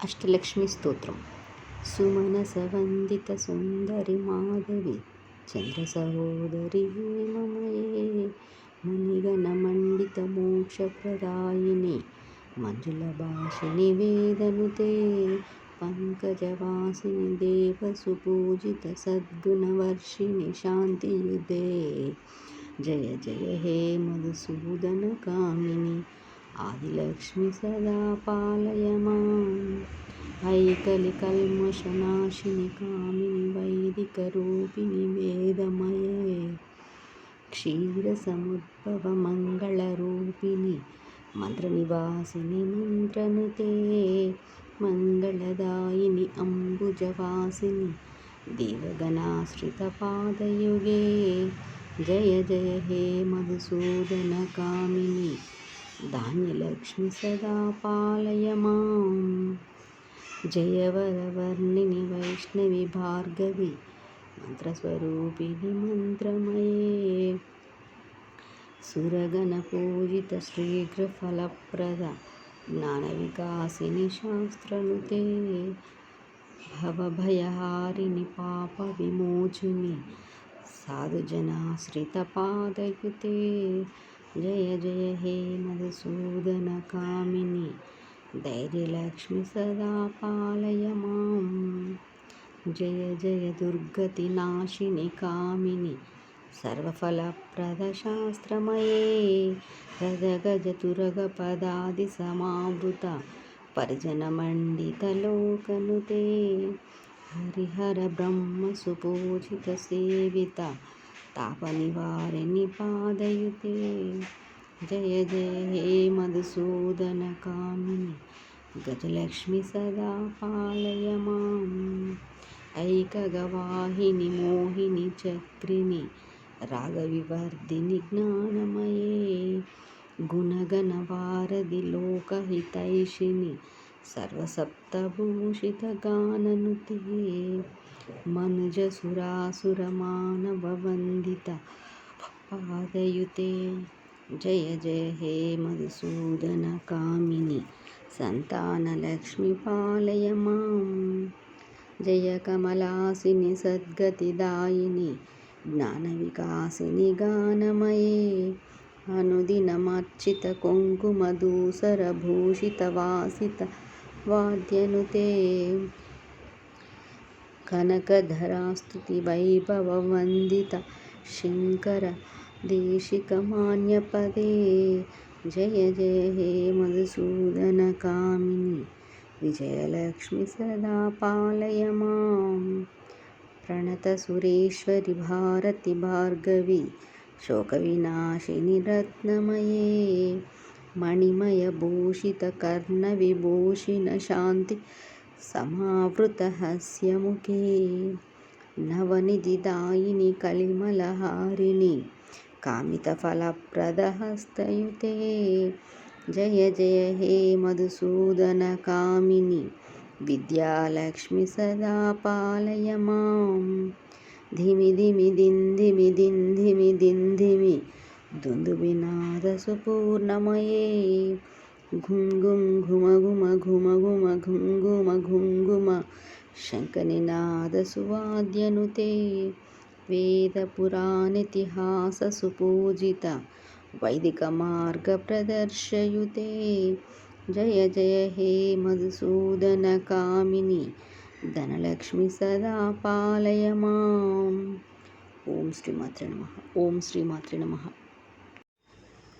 అష్టలక్ష్మి స్తోత్రం. సుమనసవందిత సుందరి మాధవి చంద్ర సహోదరి హేమమయే మునిగణ మండిత మోక్షప్రదాయిని మంజుల భాషిని వేదనుతే పంకజవాసిని దేవసుపూజిత సద్గుణవర్షిణి శాంతియుదే జయ జయ హే మధుసూదన కామిని आदिलक्ष्मि सदा पालय मां ऐकलिकल्मषनाशिनि कामिनि वैदिकरूपिणि वेदमये क्षीरसमुद्भवमङ्गलरूपिणि मन्त्रनिवासिनि मन्त्रनुते। मङ्गलदायिनि अम्बुजवासिनि देवगणाश्रितपादयुगे। जय जय हे मधुसूदनकामिनि। ధాన్యలక్ష్మి సదా పాలయ మాం. జయవరవర్ణిని వైష్ణవి భార్గవి మంత్రస్వరూపిణి మంత్రమయే. సురగణ పూజిత శీఘ్రఫలప్రద జ్ఞాన వికాసిని శాస్త్రనుతే. భవభయహారిణి పాప విమోచిని సాధుజనాశ్రిత పాదయుతే. జయ జయ హే మధుసూదన కామిని. ధైర్యలక్ష్మి సదా పాలయ మాం జయ జయ దుర్గతి నాశిని కామిని. సర్వఫలప్రద శాస్త్రమయే రజ గజ తురగ పదాది సమావృత. పరిజన మండిత లోకనుతే. హరిహర బ్రహ్మ సుపూజిత సేవిత. తాపని వారిని పాదయుతే. జయ జయ హే మధుసూదన కామిని గజలక్ష్మి సదా పాలయ మాం ఐకగవాహిని మోహిని చక్రిని రాగవివర్ధిని జ్ఞానమయే. గుణగణవారధి లోకహితైషిని సర్వసప్తభూషితగాననుతే మనుజసురాసురమానవవందిత పాదయుతే. జయ జయ హే మధుసూదన కామిని సంతానలక్ష్మి పాలయ మాం జయ కమలాసిని సద్గతిదాయిని జ్ఞాన వికాసిని గానమయే. అనుదినమర్చిత కుంకుమదూసర భూషిత వాసిత వాద్యనుతే కనకధరాస్తుతి వైభవ వందిత శంకర దేశికమాన్యపదే జయ జయ హే మధుసూదన కామిని విజయలక్ష్మి సదా పాలయ మాం ప్రణత సురేశ్వరి భారతి భార్గవి శోక వినాశిని రత్నమయే मणिमयभूषितकर्णविभूषिणशान्ति समावृतहस्यमुखे नवनिधिदायिनि कलिमलहारिणि कामितफलप्रदहस्तयुते जय जय हे मधुसूदनकामिनि विद्यालक्ष्मि सदा पालय मां धिमि धिमि दिन् धिमि दिन् दुन्दुबिनादसुपूर्णमये घुं घुं घुम घुम घुम घुम घुं घुम घुं घुम शङ्खनिनादसुवाद्यनुते वेदपुराणेतिहाससुपूजित वैदिकमार्गप्रदर्शयुते जय जय हे मधुसूदनकामिनि ధనలక్ష్మి సదా పాలయ మాం ఓం శ్రీమాత్రే నమ ఓం శ్రీమాత్రే నమ